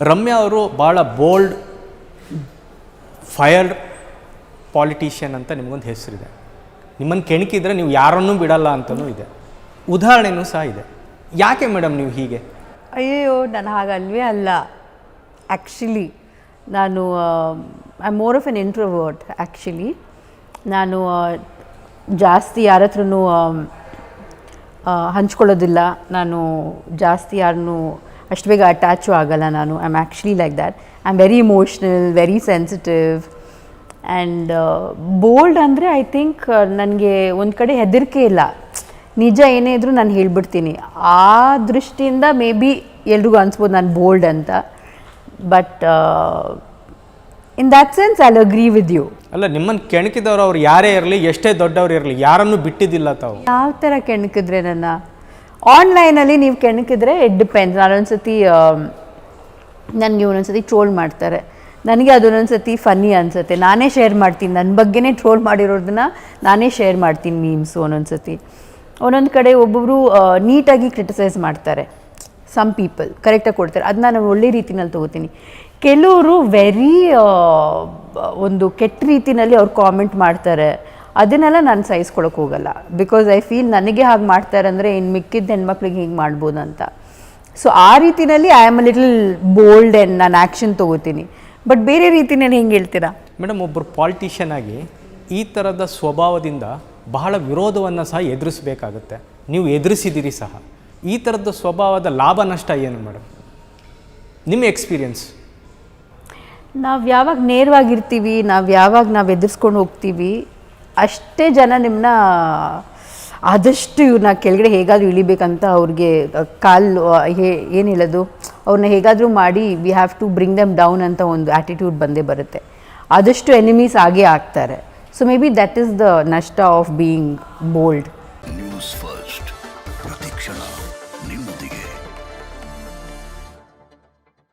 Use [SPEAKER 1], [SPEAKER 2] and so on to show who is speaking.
[SPEAKER 1] ರಮ್ಯಾ ಅವರು ಭಾಳ bold, fired politician ಅಂತ ನಿಮಗೊಂದು ಹೆಸರಿದೆ. ನಿಮ್ಮನ್ನು ಕೆಣಕಿದ್ರೆ ನೀವು ಯಾರನ್ನೂ ಬಿಡಲ್ಲ ಅಂತಲೂ ಇದೆ. ಉದಾಹರಣೆನೂ ಸಹ ಇದೆ. ಯಾಕೆ ಮೇಡಮ್ ನೀವು ಹೀಗೆ?
[SPEAKER 2] ಅಯ್ಯೋ ನಾನು ಹಾಗಲ್ವೇ ಅಲ್ಲ. ಆ್ಯಕ್ಚುಲಿ ನಾನು I more of an introvert actually ನಾನು ಜಾಸ್ತಿ ಯಾರ ಹತ್ರನೂ ಹಂಚ್ಕೊಳ್ಳೋದಿಲ್ಲ. ನಾನು ಜಾಸ್ತಿ ಯಾರನ್ನೂ ಅಷ್ಟು ಬೇಗ ಅಟ್ಯಾಚು ಆಗಲ್ಲ ನಾನು. I am actually like that I am very emotional very sensitive and bold ಅಂದರೆ ಐ ಥಿಂಕ್ ನನಗೆ ಒಂದು ಕಡೆ ಹೆದರಿಕೆ ಇಲ್ಲ. ನಿಜ ಏನೇ ಇದ್ರೂ ನಾನು ಹೇಳ್ಬಿಡ್ತೀನಿ. ಆ ದೃಷ್ಟಿಯಿಂದ ಮೇ ಬಿ ಎಲ್ರಿಗೂ ಅನ್ಸ್ಬೋದು ನಾನು ಬೋಲ್ಡ್ ಅಂತ. But in that sense I agree with you
[SPEAKER 1] ಅಲ್ಲ ನಿಮ್ಮನ್ನು ಕೆಣಕಿದವರು ಅವ್ರು ಯಾರೇ ಇರಲಿ ಎಷ್ಟೇ ದೊಡ್ಡವ್ರು ಇರಲಿ ಯಾರನ್ನು ಬಿಟ್ಟಿದ್ದಿಲ್ಲ ತಾವು.
[SPEAKER 2] ಯಾವ ಥರ ಕೆಣಕಿದ್ರೆ ನನ್ನ? ಆನ್ಲೈನಲ್ಲಿ ನೀವು ಕೆಣಕಿದ್ರೆ ಇಟ್ ಡಿಪೆಂಡ್ಸ್ ನಾನೊಂದು ಸತಿ ನನಗೆ ಒಂದೊಂದ್ಸತಿ ಟ್ರೋಲ್ ಮಾಡ್ತಾರೆ. ನನಗೆ ಅದೊಂದೊಂದು ಸತಿ ಫನ್ನಿ ಅನಿಸುತ್ತೆ. ನಾನೇ ಶೇರ್ ಮಾಡ್ತೀನಿ. ನನ್ನ ಬಗ್ಗೆನೇ ಟ್ರೋಲ್ ಮಾಡಿರೋದನ್ನ ನಾನೇ ಶೇರ್ ಮಾಡ್ತೀನಿ ಮೀಮ್ಸ್ ಒಂದೊಂದು ಸತಿ ಒಂದೊಂದು ಕಡೆ ಒಬ್ಬೊಬ್ಬರು ನೀಟಾಗಿ ಕ್ರಿಟಿಸೈಸ್ ಮಾಡ್ತಾರೆ. ಸಮ್ ಪೀಪಲ್ ಕರೆಕ್ಟಾಗಿ ಕೊಡ್ತಾರೆ. ಅದನ್ನ ನಾನು ಒಳ್ಳೆ ರೀತಿನಲ್ಲಿ ತೊಗೋತೀನಿ. ಕೆಲವರು ವೆರಿ ಒಂದು ಕೆಟ್ಟ ರೀತಿನಲ್ಲಿ ಅವ್ರು ಕಾಮೆಂಟ್ ಮಾಡ್ತಾರೆ. ಅದನ್ನೆಲ್ಲ ನಾನು ಸಹಿಸ್ಕೊಳಕ್ಕೆ ಹೋಗಲ್ಲ. ಬಿಕಾಸ್ ಐ ಫೀಲ್ ನನಗೆ ಹಾಗೆ ಮಾಡ್ತಾರೆ ಅಂದರೆ ಇನ್ನು ಮಿಕ್ಕಿದ್ದ ಹೆಣ್ಮಕ್ಳಿಗೆ ಹಿಂಗೆ ಮಾಡ್ಬೋದು ಅಂತ. ಸೊ ಆ ರೀತಿನಲ್ಲಿ I am a little bold and ನಾನು ಆ್ಯಕ್ಷನ್ ತೊಗೋತೀನಿ. ಬಟ್ ಬೇರೆ ರೀತಿ ನಾನು ಹೆಂಗೆ ಹೇಳ್ತೀರಾ?
[SPEAKER 1] ಮೇಡಮ್ ಒಬ್ಬರು ಪಾಲಿಟಿಷಿಯನ್ ಆಗಿ ಈ ಥರದ ಸ್ವಭಾವದಿಂದ ಬಹಳ ವಿರೋಧವನ್ನು ಸಹ ಎದುರಿಸಬೇಕಾಗುತ್ತೆ. ನೀವು ಎದುರಿಸಿದ್ದೀರಿ ಸಹ. ಈ ಥರದ ಸ್ವಭಾವದ ಲಾಭ ನಷ್ಟ ಏನು ಮೇಡಮ್? ನಿಮ್ಮ ಎಕ್ಸ್ಪೀರಿಯನ್ಸ್
[SPEAKER 2] ನಾವು ಯಾವಾಗ ನೇರವಾಗಿರ್ತೀವಿ ನಾವು ಯಾವಾಗ ನಾವು ಎದುರಿಸ್ಕೊಂಡು ಹೋಗ್ತೀವಿ ಅಷ್ಟೇ ಜನ ನಿಮ್ಮನ್ನ ಆದಷ್ಟು ಇವ್ರನ್ನ ಕೆಳಗಡೆ ಹೇಗಾದರೂ ಇಳಿಬೇಕಂತ ಅವ್ರಿಗೆ ಕಾಲು ಹೇ, ಏನು ಹೇಳೋದು? ಅವ್ರನ್ನ ಹೇಗಾದರೂ ಮಾಡಿ we have to bring them down ಅಂತ ಒಂದು ಆ್ಯಟಿಟ್ಯೂಡ್ ಬಂದೇ ಬರುತ್ತೆ. ಆದಷ್ಟು ಎನಿಮೀಸ್ ಆಗೇ ಆಗ್ತಾರೆ. So maybe that is the ನಷ್ಟ ಆಫ್ ಬೀಯಿಂಗ್ ಬೋಲ್ಡ್